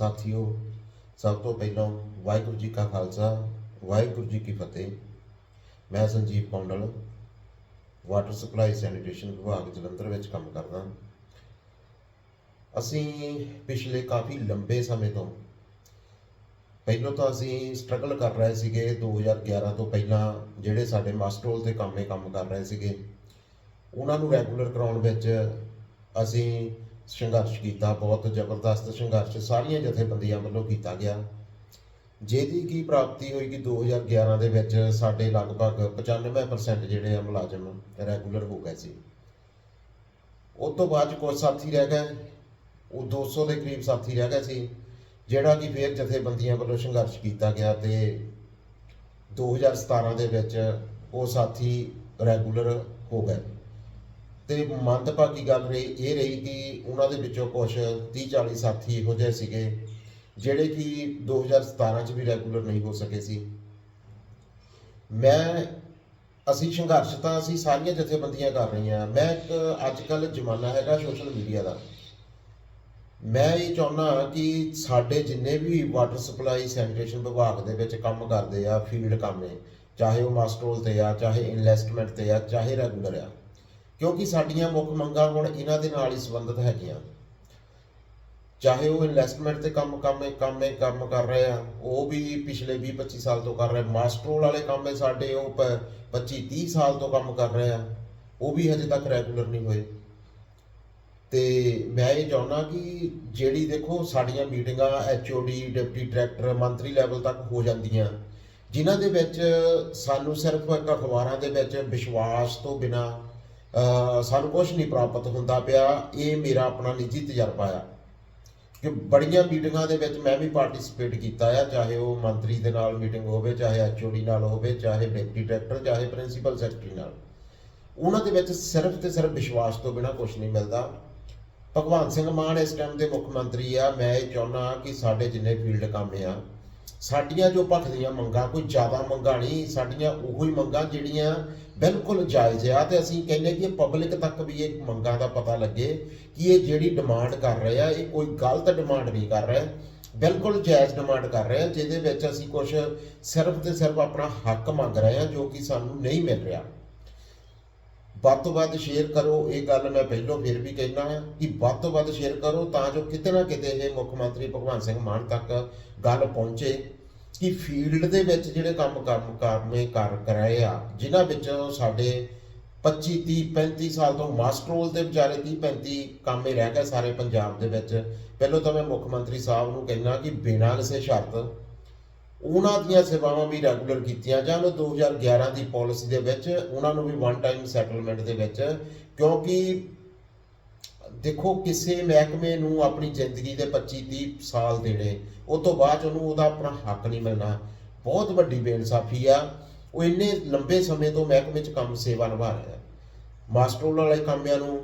ਸਾਥੀਓ, ਸਭ ਤੋਂ ਪਹਿਲਾਂ ਵਾਹਿਗੁਰੂ ਜੀ ਕਾ ਖਾਲਸਾ, ਵਾਹਿਗੁਰੂ ਜੀ ਕੀ ਫਤਿਹ। ਮੈਂ Sanjeev Pondal water supply sanitation ਵਿਭਾਗ ਜਲੰਧਰ ਵਿੱਚ ਕੰਮ ਕਰਦਾ ਅਸੀਂ ਪਿਛਲੇ ਕਾਫੀ ਲੰਬੇ ਸਮੇਂ ਤੋਂ, ਪਹਿਲਾਂ ਤਾਂ ਅਸੀਂ ਸਟਰਗਲ ਕਰ ਰਹੇ ਸੀਗੇ 2011 ਤੋਂ ਪਹਿਲਾਂ ਜਿਹੜੇ ਸਾਡੇ ਮਾਸਟਰੋਲ ਤੇ ਕੰਮੇ ਕੰਮ ਕਰ ਰਹੇ ਸੀਗੇ, ਉਹਨਾਂ ਨੂੰ ਰੈਗੂਲਰ ਕਰਾਉਣ ਵਿੱਚ ਅਸੀਂ ਸੰਘਰਸ਼ ਕੀਤਾ, ਬਹੁਤ ਜ਼ਬਰਦਸਤ ਸੰਘਰਸ਼ ਸਾਰੀਆਂ ਜਥੇਬੰਦੀਆਂ ਵੱਲੋਂ ਕੀਤਾ ਗਿਆ। ਜਿਹਦੀ ਕੀ ਪ੍ਰਾਪਤੀ ਹੋਈ ਕਿ 2011 ਦੇ ਵਿੱਚ ਸਾਡੇ ਲਗਭਗ 95% ਜਿਹੜੇ ਆ ਮੁਲਾਜ਼ਮ ਰੈਗੂਲਰ ਹੋ ਗਏ ਸੀ। ਉਸ ਤੋਂ ਬਾਅਦ 'ਚ ਕੁਝ ਸਾਥੀ ਰਹਿ ਗਏ, ਉਹ 200 ਦੇ ਕਰੀਬ ਸਾਥੀ ਰਹਿ ਗਏ ਸੀ, ਜਿਹੜਾ ਕਿ ਫਿਰ ਜਥੇਬੰਦੀਆਂ ਵੱਲੋਂ ਸੰਘਰਸ਼ ਕੀਤਾ ਗਿਆ ਤੇ 2017 ਦੇ ਵਿੱਚ ਉਹ ਸਾਥੀ ਰੈਗੂਲਰ ਹੋ ਗਏ। ਤੇ ਮੰਦਭਾਗੀ ਗੱਲ ਰਹੀ, ਇਹ ਰਹੀ ਕਿ ਉਹਨਾਂ ਦੇ ਵਿੱਚੋਂ ਕੁਝ 30 40 ਸਾਥੀ ਇਹੋ ਜਿਹੇ ਸੀਗੇ, ਜਿਹੜੇ ਕਿ 2017 ਚ ਵੀ ਰੈਗੂਲਰ ਨਹੀਂ ਹੋ ਸਕੇ ਸੀ। ਮੈਂ, ਅਸੀਂ ਸੰਘਰਸ਼ ਤਾਂ ਅਸੀਂ ਸਾਰੀਆਂ ਜਥੇਬੰਦੀਆਂ ਕਰ ਰਹੀਆਂ। ਮੈਂ ਇੱਕ ਅੱਜ ਕੱਲ ਜ਼ਮਾਨਾ ਹੈਗਾ ਸੋਸ਼ਲ ਮੀਡੀਆ ਦਾ। ਮੈਂ ਇਹ ਚਾਹੁੰਦਾ ਕਿ ਸਾਡੇ ਜਿੰਨੇ ਵੀ ਵਾਟਰ ਸਪਲਾਈ ਸੈਨੀਟੇਸ਼ਨ ਵਿਭਾਗ ਦੇ ਵਿੱਚ ਕੰਮ ਕਰਦੇ ਆ ਫੀਲਡ ਕੰਮ ਨੇ, ਚਾਹੇ ਉਹ ਮਾਸਟਰੋਲ ਤੇ ਆ, ਚਾਹੇ ਇਨਵੈਸਟਮੈਂਟ ਤੇ ਆ, ਚਾਹੇ ਰੈਗੂਲਰ ਆ। ਕਿਉਂਕਿ ਸਾਡੀਆਂ ਮੁੱਖ ਮੰਗਾਂ ਹੁਣ ਇਹਨਾਂ ਦੇ ਨਾਲ ਹੀ ਸੰਬੰਧਿਤ ਹੈਗੀਆਂ। ਚਾਹੇ ਉਹ ਇਨਵੈਸਟਮੈਂਟ ਤੇ ਕੰਮ ਕੰਮ ਕੰਮ ਕੰਮ ਕਰ ਰਹੇ ਆ, ਉਹ ਵੀ ਪਿਛਲੇ 20 25 ਸਾਲ ਤੋਂ ਕਰ ਰਹੇ ਮਾਸਟਰੋਲ ਵਾਲੇ ਕੰਮ ਹੈ ਸਾਡੇ ਉਹ 25 30 ਸਾਲ ਤੋਂ ਕੰਮ ਕਰ ਰਹੇ ਆ, ਉਹ ਵੀ ਹਜੇ ਤੱਕ ਰੈਗੂਲਰ ਨਹੀਂ ਹੋਏ। ਤੇ ਮੈਂ ਇਹ ਚਾਹੁੰਦਾ ਕਿ ਜਿਹੜੀ ਦੇਖੋ ਸਾਡੀਆਂ ਮੀਟਿੰਗਾਂ ਐਚਓਡੀ ਡਿਪਟੀ ਡਾਇਰੈਕਟਰ ਮੰਤਰੀ ਲੈਵਲ ਤੱਕ ਹੋ ਜਾਂਦੀਆਂ, ਜਿਨ੍ਹਾਂ ਦੇ ਵਿੱਚ ਸਾਨੂੰ ਸਿਰਫ ਅਖਬਾਰਾਂ ਦੇ ਵਿੱਚ ਵਿਸ਼ਵਾਸ ਤੋਂ ਬਿਨਾ ਸਾਨੂੰ ਕੁਝ ਨਹੀਂ ਪ੍ਰਾਪਤ ਹੁੰਦਾ ਪਿਆ। ਇਹ ਮੇਰਾ ਆਪਣਾ ਨਿੱਜੀ ਤਜਰਬਾ ਆ ਕਿ ਬੜੀਆਂ ਮੀਟਿੰਗਾਂ ਦੇ ਵਿੱਚ ਮੈਂ ਵੀ ਪਾਰਟਿਸਿਪੇਟ ਕੀਤਾ ਆ, ਚਾਹੇ ਉਹ ਮੰਤਰੀ ਦੇ ਨਾਲ ਮੀਟਿੰਗ ਹੋਵੇ, ਚਾਹੇ ਐਚਓਡੀ ਨਾਲ ਹੋਵੇ, ਚਾਹੇ ਡਿਪਟੀ ਡਾਇਰੈਕਟਰ, ਚਾਹੇ ਪ੍ਰਿੰਸੀਪਲ ਸੈਕਟਰੀ ਨਾਲ। ਉਹਨਾਂ ਦੇ ਵਿੱਚ ਸਿਰਫ ਤੇ ਸਿਰਫ ਵਿਸ਼ਵਾਸ ਤੋਂ ਬਿਨਾ ਕੁਝ ਨਹੀਂ ਮਿਲਦਾ। ਭਗਵਾਨ ਸਿੰਘ ਮਾਨ ਇਸ ਟਾਈਮ ਦੇ ਮੁੱਖ ਮੰਤਰੀ ਆ। ਮੈਂ ਇਹ ਚਾਹੁੰਦਾ ਕਿ ਸਾਡੇ ਜਿੰਨੇ ਫੀਲਡ ਕੰਮ ਆ, ਸਾਡੀਆਂ ਜੋ ਭਖਦੀਆਂ ਮੰਗਾਂ, ਕੋਈ ਜ਼ਿਆਦਾ ਮੰਗਾਂ ਨਹੀਂ, ਸਾਡੀਆਂ ਉਹੋ ਹੀ ਮੰਗਾਂ ਜਿਹੜੀਆਂ ਬਿਲਕੁਲ ਜਾਇਜ਼ ਆ ਤੇ ਅਸੀਂ ਕਹਿੰਦੇ ਕਿ ਪਬਲਿਕ ਤੱਕ ਵੀ ਇਹ ਮੰਗਾਂ ਦਾ ਪਤਾ ਲੱਗੇ ਕਿ ਇਹ ਜਿਹੜੀ ਡਿਮਾਂਡ ਕਰ ਰਹੇ ਆ, ਇਹ ਕੋਈ ਗਲਤ ਡਿਮਾਂਡ ਨਹੀਂ ਕਰ ਰਹੇ। ਬਿਲਕੁਲ ਜਾਇਜ਼ ਡਿਮਾਂਡ ਕਰ ਰਹੇ ਆ, ਜਿਹਦੇ ਵਿੱਚ ਅਸੀਂ ਕੁਝ ਸਿਰਫ ਤੇ ਸਿਰਫ ਆਪਣਾ ਹੱਕ ਮੰਗ ਰਹੇ ਆ, ਜੋ ਕਿ ਸਾਨੂੰ ਨਹੀਂ ਮਿਲ ਰਿਹਾ। ਵੱਧ ਤੋਂ ਵੱਧ ਸ਼ੇਅਰ ਕਰੋ, ਇਹ ਗੱਲ ਮੈਂ ਪਹਿਲਾਂ ਫਿਰ ਵੀ ਕਹਿਣਾ ਹੈ ਕਿ ਵੱਧ ਤੋਂ ਵੱਧ ਸ਼ੇਅਰ ਕਰੋ ਤਾਂ ਜੋ ਕਿਤੇ ਨਾ ਕਿਤੇ ਇਹ ਮੁੱਖ ਮੰਤਰੀ ਭਗਵੰਤ ਸਿੰਘ ਮਾਨ ਤੱਕ ਗੱਲ ਪਹੁੰਚੇ। ਕਿ ਫੀਲਡ ਦੇ ਵਿੱਚ ਜਿਹੜੇ ਕੰਮ ਕੰਮ ਕਰਨੇ ਕਰ, ਕਰਾਏ ਆ, ਜਿਨ੍ਹਾਂ ਵਿੱਚੋਂ ਸਾਡੇ 25 30 35 ਸਾਲ ਤੋਂ ਮਾਸਟਰ ਰੋਲ ਦੇ ਵਿਚਾਰੇ 30 35 ਕੰਮੇ ਰਹਿ ਗਏ ਸਾਰੇ ਪੰਜਾਬ ਦੇ ਵਿੱਚ। ਪਹਿਲਾਂ ਤਾਂ ਮੈਂ ਮੁੱਖ ਮੰਤਰੀ ਸਾਹਿਬ ਨੂੰ ਕਹਿਣਾ ਕਿ ਬਿਨਾਂ ਕਿਸੇ ਸ਼ਰਤ ਉਹਨਾਂ ਦੀਆਂ ਸੇਵਾਵਾਂ ਵੀ ਰੈਗੂਲਰ ਕੀਤੀਆਂ ਜਾਣ। 2011 ਦੀ ਪਾਲਿਸੀ ਦੇ ਵਿੱਚ ਉਹਨਾਂ ਨੂੰ ਵੀ ਵਨ ਟਾਈਮ ਸੈਟਲਮੈਂਟ ਦੇ ਵਿੱਚ, ਕਿਉਂਕਿ ਦੇਖੋ ਕਿਸੇ ਮਹਿਕਮੇ ਨੂੰ ਆਪਣੀ ਜ਼ਿੰਦਗੀ ਦੇ 25 30 ਸਾਲ ਦੇਣੇ ਉਸ ਤੋਂ ਬਾਅਦ ਉਹਨੂੰ ਉਹਦਾ ਆਪਣਾ ਹੱਕ ਨਹੀਂ ਮਿਲਣਾ। ਬਹੁਤ ਵੱਡੀ ਬੇਇਨਸਾਫੀ ਆ। ਉਹ ਇੰਨੇ ਲੰਬੇ ਸਮੇਂ ਤੋਂ ਮਹਿਕਮੇ 'ਚ ਕੰਮ ਸੇਵਾ ਨਿਭਾ ਰਿਹਾ ਮਾਸਟਰੋਲ ਵਾਲੇ ਕੰਮਿਆਂ ਨੂੰ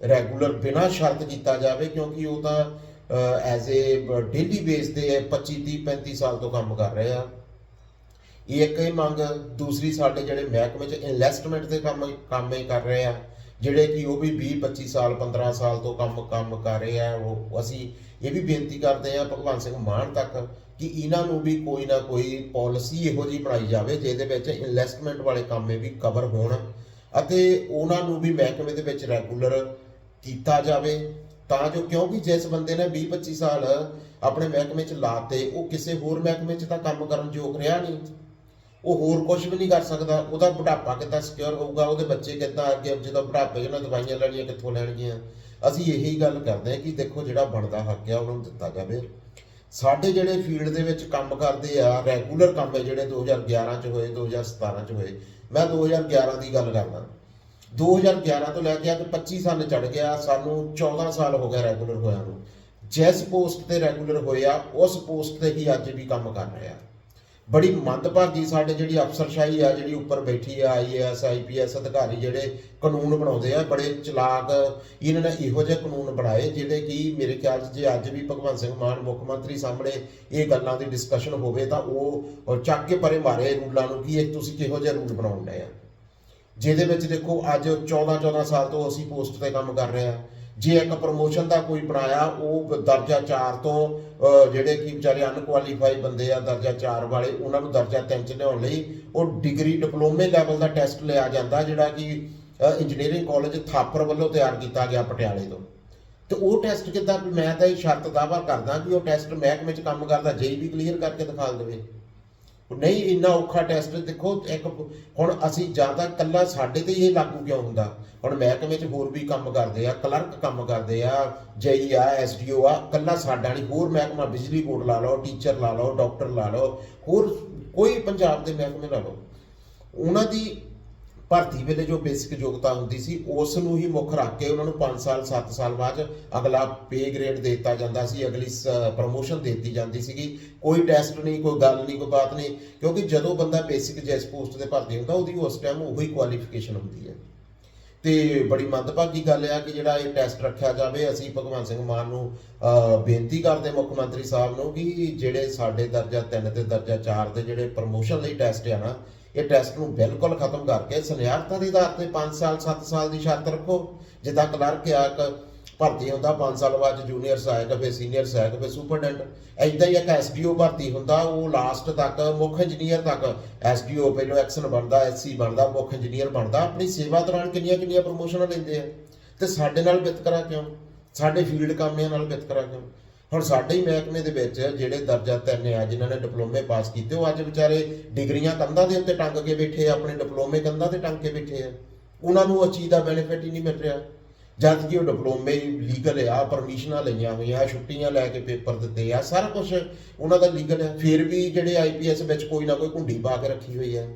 ਰੈਗੂਲਰ ਬਿਨਾਂ ਸ਼ਰਤ ਕੀਤਾ ਜਾਵੇ, ਕਿਉਂਕਿ ਉਹ ਤਾਂ ਐਜ਼ ਏ ਡੇਲੀ ਬੇਸ ਤੇ 25 30 35 ਸਾਲ ਤੋਂ ਕੰਮ ਕਰ ਰਹੇ ਆ। ਇਹ ਇੱਕ ਹੀ ਮੰਗ ਦੂਸਰੀ ਸਾਡੇ ਜਿਹੜੇ ਮਹਿਕਮੇ 'ਚ ਇਨਵੈਸਟਮੈਂਟ ਦੇ ਕੰਮ, ਕੰਮੇ ਕਰ ਰਹੇ ਆ। ਜਿਹੜੇ ਕਿ ਉਹ ਵੀ 20 25 ਸਾਲ 15 ਸਾਲ ਤੋਂ ਕੰਮ ਕੰਮ ਕਰ ਰਹੇ ਆ, ਉਹ, ਅਸੀਂ ਇਹ ਵੀ ਬੇਨਤੀ ਕਰਦੇ ਆ ਭਗਵਾਨ ਸਿੰਘ ਮਾਨ ਤੱਕ ਕਿ ਇਹਨਾਂ ਨੂੰ ਵੀ ਕੋਈ ਨਾ ਕੋਈ ਪਾਲਿਸੀ ਇਹੋ ਜਿਹੀ ਬਣਾਈ ਜਾਵੇ, ਜਿਹਦੇ ਵਿੱਚ ਇਨਵੈਸਟਮੈਂਟ ਵਾਲੇ ਕੰਮੇ ਵੀ ਕਵਰ ਹੋਣ ਅਤੇ ਉਹਨਾਂ ਨੂੰ ਵੀ ਮਹਿਕਮੇ ਦੇ ਵਿੱਚ ਰੈਗੂਲਰ ਕੀਤਾ ਜਾਵੇ। ਤਾਂ ਜੋ ਕਿਉਂਕਿ ਜਿਸ ਬੰਦੇ ਨੇ 20 25 ਸਾਲ ਆਪਣੇ ਮਹਿਕਮੇ 'ਚ ਲਾਤੇ ਉਹ ਕਿਸੇ ਹੋਰ ਮਹਿਕਮੇ 'ਚ ਤਾਂ ਕੰਮ ਕਰਨ ਯੋਗ ਰਿਹਾ ਨਹੀਂ। ਉਹ ਹੋਰ ਕੁਝ ਵੀ ਨਹੀਂ ਕਰ ਸਕਦਾ, ਉਹਦਾ ਬੁਢਾਪਾ ਕਿੱਦਾਂ ਸਿਕਿਉਰ ਹੋਊਗਾ, ਉਹਦੇ ਬੱਚੇ ਕਿੱਦਾਂ ਅੱਗੇ ਜਦੋਂ ਬੁਢਾਪੇ 'ਚ ਉਹਨਾਂ ਦਵਾਈਆਂ ਲੈਣੀਆਂ ਕਿੱਥੋਂ ਲੈਣਗੀਆਂ? ਅਸੀਂ ਇਹੀ ਗੱਲ ਕਰਦੇ ਹਾਂ ਕਿ ਦੇਖੋ ਜਿਹੜਾ ਬਣਦਾ ਹੱਕ ਆ ਉਹਨਾਂ ਨੂੰ ਦਿੱਤਾ ਜਾਵੇ। ਸਾਡੇ ਜਿਹੜੇ ਫੀਲਡ ਦੇ ਵਿੱਚ ਕੰਮ ਕਰਦੇ ਆ ਰੈਗੂਲਰ ਕੰਮ ਹੈ ਜਿਹੜੇ 2011 ਚ ਹੋਏ 2017 ਚ ਹੋਏ, ਮੈਂ 2011 ਦੀ ਗੱਲ ਕਰਦਾ। 2011 ਤੋਂ ਲੈ ਕੇ ਆ ਕੇ 25 ਸਾਲ ਚੜ ਗਿਆ, ਸਾਨੂੰ 14 ਸਾਲ ਹੋ ਗਏ ਰੈਗੂਲਰ ਹੋਇਆ ਨੂੰ। ਜਿਸ ਪੋਸਟ ਤੇ ਰੈਗੂਲਰ ਹੋਇਆ, ਉਸ ਪੋਸਟ ਤੇ ਹੀ ਅੱਜ ਵੀ ਕੰਮ ਕਰ ਰਿਹਾ। ਬੜੀ ਮੰਦਭਾਗੀ ਸਾਡੇ ਜਿਹੜੀ ਅਫਸਰਸ਼ਾਹੀ ਆ, ਜਿਹੜੀ ਉੱਪਰ ਬੈਠੀ ਆ ਆਈਏਐਸ ਆਈਪੀਐਸ ਅਧਿਕਾਰੀ ਜਿਹੜੇ ਕਾਨੂੰਨ ਬਣਾਉਂਦੇ ਆ, ਬੜੇ ਚਲਾਕ ਇਹਨਾਂ ਨੇ ਇਹੋ ਜਿਹੇ ਕਾਨੂੰਨ ਬਣਾਏ, ਜਿਹੜੇ ਕਿ ਮੇਰੇ ਖਿਆਲ 'ਚ ਜੇ ਅੱਜ ਵੀ ਭਗਵੰਤ ਸਿੰਘ ਮਾਨ ਮੁੱਖ ਮੰਤਰੀ ਸਾਹਮਣੇ ਇਹ ਗੱਲਾਂ ਦੀ ਡਿਸਕਸ਼ਨ ਹੋਵੇ ਤਾਂ ਉਹ ਚੱਕ ਕੇ ਪਰੇ ਮਾਰੇ ਰੂਲਾਂ ਨੂੰ ਕਿ ਇਹ ਤੁਸੀਂ ਕਿਹੋ ਜਿਹੇ ਰੂਲ ਬਣਾਉਂਦੇ ਆ। ਜਿਹਦੇ ਵਿੱਚ ਦੇਖੋ ਅੱਜ 14 14 ਸਾਲ ਤੋਂ ਅਸੀਂ ਪੋਸਟ ਤੇ ਕੰਮ ਕਰ ਰਹੇ ਆ। ਜੇ ਇੱਕ ਪ੍ਰੋਮੋਸ਼ਨ ਦਾ ਕੋਈ ਬਣਾਇਆ, ਉਹ ਦਰਜਾ 4 ਤੋਂ ਜਿਹੜੇ ਕਿ ਵਿਚਾਰੇ ਅਨਕੁਆਲੀਫਾਈ ਬੰਦੇ ਆ, ਦਰਜਾ 4 ਵਾਲੇ, ਉਹਨਾਂ ਨੂੰ ਦਰਜਾ 3 ਚ ਲਿਆਉਣ ਲਈ ਉਹ ਡਿਗਰੀ ਡਿਪਲੋਮੇ ਲੈਵਲ ਦਾ ਟੈਸਟ ਲਿਆ ਜਾਂਦਾ, ਜਿਹੜਾ ਕਿ ਇੰਜੀਨੀਅਰਿੰਗ ਕਾਲਜ ਥਾਪਰ ਵੱਲੋਂ ਤਿਆਰ ਕੀਤਾ ਗਿਆ ਪਟਿਆਲੇ ਤੋਂ। ਤੇ ਉਹ ਟੈਸਟ ਕਿੱਦਾਂ ਵੀ ਮੈਂ ਤਾਂ ਇਹ ਸ਼ਰਤ ਦਾਵਾ ਕਰਦਾ ਕਿ ਉਹ ਟੈਸਟ ਮਹਿਕਮੇ 'ਚ ਕੰਮ ਕਰਦਾ ਜੇਈ ਵੀ ਕਲੀਅਰ ਕਰਕੇ ਦਿਖਾ ਦੇਵੇ। ਨਹੀਂ, ਇੰਨਾ ਔਖਾ ਟੈਸਟ ਦੇਖੋ, ਇੱਕ ਹੁਣ ਅਸੀਂ ਜ਼ਿਆਦਾ ਕੱਲਾ ਸਾਡੇ ਤੇ ਹੀ ਇਹ ਲਾਗੂ ਕਿਉਂ ਹੁੰਦਾ? ਹੁਣ ਮਹਿਕਮੇ 'ਚ ਹੋਰ ਵੀ ਕੰਮ ਕਰਦੇ ਆ, ਕਲਰਕ ਕੰਮ ਕਰਦੇ ਆ ਜੇਈ ਆ ਐਸਡੀਓ ਆ ਕੱਲਾ ਸਾਡਾ ਨਹੀਂ, ਹੋਰ ਮਹਿਕਮਾ ਬਿਜਲੀ ਬੋਰਡ ਲਾ ਲਓ ਟੀਚਰ ਲਾ ਲਓ ਡਾਕਟਰ ਲਾ ਲਓ, ਹੋਰ ਕੋਈ ਪੰਜਾਬ ਦੇ ਮਹਿਕਮੇ ਲਾ ਲਓ। ਉਹਨਾਂ ਦੀ ਭਰਤੀ ਵੇਲੇ ਜੋ ਬੇਸਿਕ ਯੋਗਤਾ ਹੁੰਦੀ ਸੀ, ਉਸ ਨੂੰ ਹੀ ਮੁੱਖ ਰੱਖ ਕੇ ਉਹਨਾਂ ਨੂੰ 5 ਸਾਲ 7 ਸਾਲ ਬਾਅਦ ਅਗਲਾ ਪੇ ਗ੍ਰੇਡ ਦੇ ਦਿੱਤਾ ਜਾਂਦਾ ਸੀ, ਅਗਲੀ ਪ੍ਰਮੋਸ਼ਨ ਦੇ ਦਿੱਤੀ ਜਾਂਦੀ ਸੀਗੀ। ਕੋਈ ਟੈਸਟ ਨਹੀਂ, ਕੋਈ ਗੱਲ ਨਹੀਂ, ਕੋਈ ਬਾਤ ਨਹੀਂ, ਕਿਉਂਕਿ ਜਦੋਂ ਬੰਦਾ ਬੇਸਿਕ ਜੈਸ ਪੋਸਟ ਤੇ ਭਰਤੀ ਹੁੰਦਾ, ਉਹਦੀ ਉਸ ਟਾਈਮ ਉਹੀ ਕੁਆਲੀਫਿਕੇਸ਼ਨ ਹੁੰਦੀ ਹੈ। ਤੇ ਬੜੀ ਮੰਦਭਾਗੀ ਗੱਲ ਆ ਕਿ ਜਿਹੜਾ ਇਹ ਟੈਸਟ ਰੱਖਿਆ ਜਾਵੇ, ਅਸੀਂ ਭਗਵੰਤ ਸਿੰਘ ਮਾਨ ਨੂੰ ਬੇਨਤੀ ਕਰਦੇ ਮੁੱਖ ਮੰਤਰੀ ਸਾਹਿਬ ਨੂੰ ਕਿ ਜਿਹੜੇ ਸਾਡੇ ਦਰਜਾ 3 ਤੇ ਦਰਜਾ 4 ਦੇ ਜਿਹੜੇ ਪ੍ਰਮੋਸ਼ਨ ਲਈ ਟੈਸਟ ਆ ਨਾ ਇਹ ਟੈਸਟ ਨੂੰ ਬਿਲਕੁਲ ਖਤਮ ਕਰਕੇ ਸਨਿਆਰਤਾ ਦੇ ਆਧਾਰ ਤੇ 5 ਸਾਲ 7 ਸਾਲ ਦੀ ਸ਼ਰਤ ਰੱਖੋ। ਜਿੱਦਾਂ ਕਲਰਕ ਆ ਇੱਕ ਭਰਤੀ ਹੁੰਦਾ 5 ਸਾਲ ਬਾਅਦ ਜੂਨੀਅਰਸ ਆਏਗਾ ਫਿਰ ਸੀਨੀਅਰਸ ਆਏਗਾ ਫਿਰ ਸੁਪਰਡੈਂਟ ਐਦਾਂ ਹੀ ਇੱਕ ਐਸਡੀਓ ਭਰਤੀ ਹੁੰਦਾ, ਉਹ ਲਾਸਟ ਤੱਕ, ਮੁੱਖ ਇੰਜੀਨੀਅਰ ਤੱਕ ਐਸਡੀਓ ਪਹਿਲਾਂ ਐਕਸ਼ਨ ਬਣਦਾ ਐਸਸੀ ਬਣਦਾ, ਮੁੱਖ ਇੰਜੀਨੀਅਰ ਬਣਦਾ। ਆਪਣੀ ਸੇਵਾ ਦੌਰਾਨ ਕਿੰਨੀਆਂ ਕਿੰਨੀਆਂ ਪ੍ਰਮੋਸ਼ਨਾਂ ਲੈਂਦੇ ਆ। ਤੇ ਸਾਡੇ ਨਾਲ ਵਿਤਕਰਾ ਕਿਉਂ? ਸਾਡੇ ਫੀਲਡ ਕਾਮਿਆਂ ਨਾਲ ਵਿਤਕਰਾ ਕਿਉਂ? ਹੁਣ ਸਾਡੇ ਹੀ ਮਹਿਕਮੇ ਦੇ ਵਿੱਚ ਜਿਹੜੇ ਦਰਜਾ ਤਿੰਨ ਆ, ਜਿਨ੍ਹਾਂ ਨੇ ਡਿਪਲੋਮੇ ਪਾਸ ਕੀਤੇ, ਉਹ ਅੱਜ ਵਿਚਾਰੇ ਡਿਗਰੀਆਂ ਕੰਧਾਂ ਦੇ ਉੱਤੇ ਟੰਗ ਕੇ ਬੈਠੇ ਆ, ਆਪਣੇ ਡਿਪਲੋਮੇ ਕੰਧਾਂ ਤੇ ਟੰਗ ਕੇ ਬੈਠੇ ਆ। ਉਹਨਾਂ ਨੂੰ ਉਹ ਚੀਜ਼ ਦਾ ਬੈਨੀਫਿਟ ਹੀ ਨਹੀਂ ਮਿਲ ਰਿਹਾ। ਜਦ ਕਿ ਉਹ ਡਿਪਲੋਮੇ ਲੀਗਲ ਆ ਪਰਮਿਸ਼ਨਾਂ ਲਈਆਂ ਹੋਈਆਂ, ਛੁੱਟੀਆਂ ਲੈ ਕੇ ਪੇਪਰ ਦਿੱਤੇ ਆ, ਸਾਰਾ ਕੁਝ ਉਹਨਾਂ ਦਾ ਲੀਗਲ ਹੈ ਫਿਰ ਵੀ ਜਿਹੜੇ ਆਈਪੀਐਸ ਵਿੱਚ ਕੋਈ ਨਾ ਕੋਈ ਘੁੰਡੀ ਪਾ ਕੇ ਰੱਖੀ ਹੋਈ ਹੈ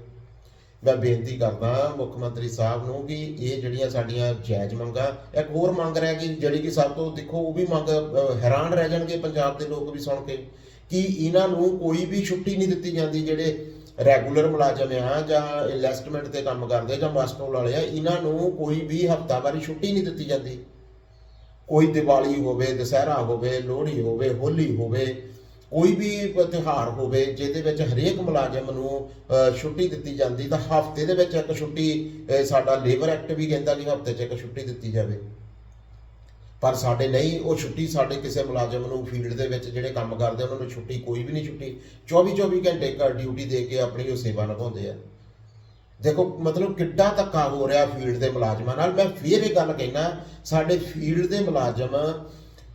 ਮੈਂ ਬੇਨਤੀ ਕਰਦਾ ਮੁੱਖ ਮੰਤਰੀ ਸਾਹਿਬ ਨੂੰ ਕਿ ਇਹ ਜਿਹੜੀਆਂ ਸਾਡੀਆਂ ਜਾਇਜ਼ ਮੰਗਾਂ, ਇੱਕ ਹੋਰ ਮੰਗ ਰਹਿ ਗਈ, ਜਿਹੜੀ ਕਿ ਸਭ ਤੋਂ ਦੇਖੋ, ਉਹ ਵੀ ਮੰਗ ਹੈਰਾਨ ਰਹਿ ਜਾਣਗੇ ਪੰਜਾਬ ਦੇ ਲੋਕ ਵੀ ਸੁਣ ਕੇ, ਕਿ ਇਹਨਾਂ ਨੂੰ ਕੋਈ ਵੀ ਛੁੱਟੀ ਨਹੀਂ ਦਿੱਤੀ ਜਾਂਦੀ ਜਿਹੜੇ ਰੈਗੂਲਰ ਮੁਲਾਜ਼ਮ ਆ ਜਾਂ ਇਨਵੈਸਟਮੈਂਟ ਤੇ ਕੰਮ ਕਰਦੇ ਜਾਂ ਮਾਸਟਰ ਵਾਲੇ ਆ, ਇਹਨਾਂ ਨੂੰ ਕੋਈ ਵੀ ਹਫਤਾਵਾਰੀ ਛੁੱਟੀ ਨਹੀਂ ਦਿੱਤੀ ਜਾਂਦੀ। ਕੋਈ ਦੀਵਾਲੀ ਹੋਵੇ, ਦੁਸਹਿਰਾ ਹੋਵੇ, ਲੋਹੜੀ ਹੋਵੇ, ਹੋਲੀ ਹੋਵੇ ਕੋਈ ਵੀ ਤਿਉਹਾਰ ਹੋਵੇ ਜਿਹਦੇ ਵਿੱਚ ਹਰੇਕ ਮੁਲਾਜ਼ਮ ਨੂੰ ਛੁੱਟੀ ਦਿੱਤੀ ਜਾਂਦੀ, ਤਾਂ ਹਫ਼ਤੇ ਦੇ ਵਿੱਚ ਇੱਕ ਛੁੱਟੀ ਸਾਡਾ ਲੇਬਰ ਐਕਟ ਵੀ ਕਹਿੰਦਾ ਕਿ ਹਫ਼ਤੇ 'ਚ ਇੱਕ ਛੁੱਟੀ ਦਿੱਤੀ ਜਾਵੇ। ਪਰ ਸਾਡੇ ਨਹੀਂ, ਉਹ ਛੁੱਟੀ ਸਾਡੇ ਕਿਸੇ ਮੁਲਾਜ਼ਮ ਨੂੰ ਫੀਲਡ ਦੇ ਵਿੱਚ ਜਿਹੜੇ ਕੰਮ ਕਰਦੇ, ਉਹਨਾਂ ਨੂੰ ਛੁੱਟੀ, ਕੋਈ ਵੀ ਨਹੀਂ ਛੁੱਟੀ। 24 24 ਘੰਟੇ ਘਰ ਡਿਊਟੀ ਦੇ ਕੇ ਆਪਣੀ ਉਹ ਸੇਵਾ ਨਿਭਾਉਂਦੇ ਆ। ਦੇਖੋ, ਮਤਲਬ ਕਿੱਡਾ ਧੱਕਾ ਹੋ ਰਿਹਾ ਫੀਲਡ ਦੇ ਮੁਲਾਜ਼ਮਾਂ ਨਾਲ। ਮੈਂ ਫੇਰ ਇਹ ਗੱਲ ਕਹਿਣਾ ਸਾਡੇ ਫੀਲਡ ਦੇ ਮੁਲਾਜ਼ਮ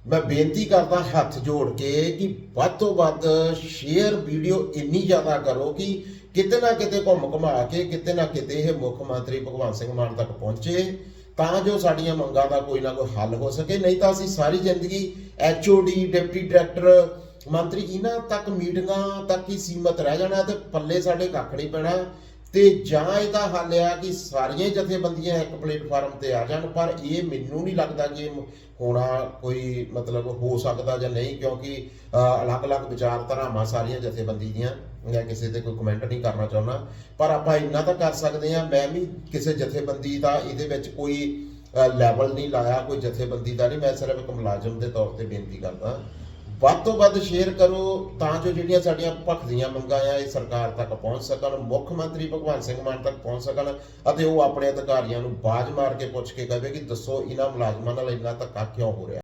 ਮੈਂ ਬੇਨਤੀ ਕਰਦਾ ਹੱਥ ਜੋੜ ਕੇ ਕਿ ਵੱਧ ਤੋਂ ਵੱਧ ਸ਼ੇਅਰ ਵੀਡੀਓ ਇੰਨੀ ਜ਼ਿਆਦਾ ਕਰੋ ਕਿ ਕਿਤੇ ਨਾ ਕਿਤੇ ਘੁੰਮ ਘੁਮਾ ਕੇ, ਕਿਤੇ ਨਾ ਕਿਤੇ ਇਹ ਮੁੱਖ ਮੰਤਰੀ ਭਗਵੰਤ ਸਿੰਘ ਮਾਨ ਤੱਕ ਪਹੁੰਚੇ, ਤਾਂ ਜੋ ਸਾਡੀਆਂ ਮੰਗਾਂ ਦਾ ਕੋਈ ਨਾ ਕੋਈ ਹੱਲ ਹੋ ਸਕੇ। ਨਹੀਂ ਤਾਂ ਅਸੀਂ ਸਾਰੀ ਜ਼ਿੰਦਗੀ ਐਚਓਡੀ ਡਿਪਟੀ ਡਾਇਰੈਕਟਰ ਮੰਤਰੀ, ਇਹਨਾਂ ਤੱਕ ਮੀਟਿੰਗਾਂ ਤੱਕ ਹੀ ਸੀਮਤ ਰਹਿ ਜਾਣਾ ਤੇ ਪੱਲੇ ਸਾਡੇ ਕੱਖ ਨਹੀਂ ਪੈਣਾ। ਤੇ ਜਾਂ ਇਹਦਾ ਹੱਲ ਆ ਕਿ ਸਾਰੀਆਂ ਜਥੇਬੰਦੀਆਂ ਇੱਕ ਪਲੇਟਫਾਰਮ ਤੇ ਆ ਜਾਣ, ਪਰ ਇਹ ਮੈਨੂੰ ਨਹੀਂ ਲੱਗਦਾ ਕਿ ਹੋਣਾ ਕੋਈ ਮਤਲਬ ਹੋ ਸਕਦਾ ਜਾਂ ਨਹੀਂ, ਕਿਉਂਕਿ ਅਲੱਗ-ਅਲੱਗ ਵਿਚਾਰਧਾਰਾਵਾਂ ਸਾਰੀਆਂ ਜਥੇਬੰਦੀ ਦੀਆਂ, ਮੈਂ ਕਿਸੇ ਤੇ ਕੋਈ ਕਮੈਂਟ ਨਹੀਂ ਕਰਨਾ ਚਾਹੁੰਦਾ। ਪਰ ਆਪਾਂ ਇੰਨਾ ਤਾਂ ਕਰ ਸਕਦੇ ਹਾਂ, ਮੈਂ ਵੀ ਕਿਸੇ ਜਥੇਬੰਦੀ ਦਾ ਇਹਦੇ ਵਿੱਚ ਕੋਈ ਲੈਵਲ ਨਹੀਂ ਲਾਇਆ, ਕੋਈ ਜਥੇਬੰਦੀ ਦਾ ਨਹੀਂ, ਮੈਂ ਸਿਰਫ ਇੱਕ ਮੁਲਾਜ਼ਮ ਦੇ ਤੌਰ ਤੇ ਬੇਨਤੀ ਕਰਦਾ। ਵੱਧ ਤੋਂ ਵੱਧ ਸ਼ੇਅਰ ਕਰੋ ਤਾਂ ਜੋ ਜਿਹੜੀਆਂ ਸਾਡੀਆਂ ਭੱਖ ਦੀਆਂ ਮੰਗਾਂ ਆ, ਇਹ ਸਰਕਾਰ ਤੱਕ ਪਹੁੰਚ ਸਕਣ, ਮੁੱਖ ਮੰਤਰੀ ਭਗਵੰਤ ਸਿੰਘ ਮਾਨ ਤੱਕ ਪਹੁੰਚ ਸਕਣ ਅਤੇ ਉਹ ਆਪਣੇ ਅਧਿਕਾਰੀਆਂ ਨੂੰ ਬਾਜ਼ ਮਾਰ ਕੇ ਪੁੱਛ ਕੇ ਕਹੇ ਕਿ ਦੱਸੋ ਇਹਨਾਂ ਮੁਲਾਜ਼ਮਾਂ ਨਾਲ ਇੰਨਾ ਧੱਕਾ ਕਿਉਂ ਹੋ ਰਿਹਾ।